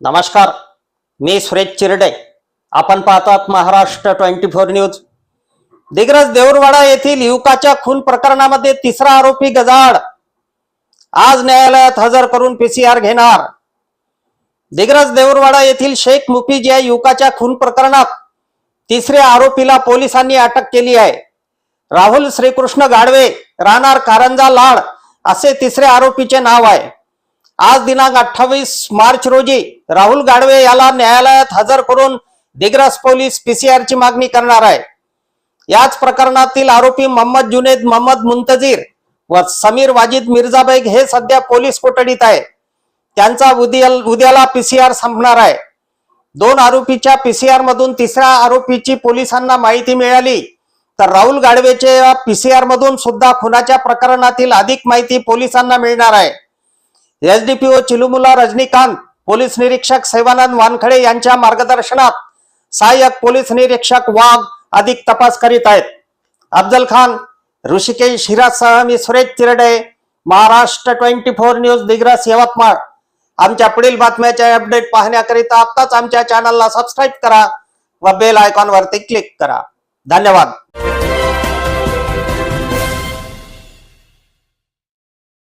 नमस्कार मी सुरेश चिरडे. आपण पाहतात Maharashtra twenty four news. Digras Deurwada येथील युवकाच्या खून प्रकरणामध्ये तिसरा आरोपी गजाड आज न्यायालयात हजर करून पीसीआर घेणार. दिग्रज देऊरवाडा येथील शेख मुफीज या युवकाच्या खून प्रकरणात तिसऱ्या आरोपीला पोलिसांनी अटक केली आहे. राहुल श्रीकृष्ण गाडवे राहणार कारंजा लाड असे तिसऱ्या आरोपीचे नाव आहे. आज दिनांक अठ्ठावीस मार्च रोजी राहुल गाडवे याला न्यायालयात हजर करून दिग्रास पोलीस पीसीआर ची मागणी करणार आहे. याच प्रकरणातील आरोपी मोहम्मद जुनेद मोहम्मद मुंतजीर व समीर वाजिद मिर्झाबेग हे सध्या पोलीस कोठडीत आहे. त्यांचा उद्या उद्याला पीसीआर संपणार आहे. दोन आरोपीच्या पीसीआर मधून तिसऱ्या आरोपीची पोलिसांना माहिती मिळाली. तर राहुल गाडवेच्या पीसीआर मधून सुद्धा खुनाच्या प्रकरणातील अधिक माहिती पोलिसांना मिळणार आहे. एसडीपीओ चिलुमुला रजनीकांत पोलीस निरीक्षक सेवानंद वानखडे यांच्या मार्गदर्शनात सहाय्यक पोलीस निरीक्षक वाघ अधिक तपास करीत आहेत. अफजल खान ऋषिकेश हिरासह मी Suresh Tirde Maharashtra twenty four news Digras Yavatmal. आमच्या पुढील बातम्याचे अपडेट पाहण्याकरिता आत्ताच आमच्या चॅनलला सबस्क्राईब करा व बेल आयकॉनवरती क्लिक करा. धन्यवाद.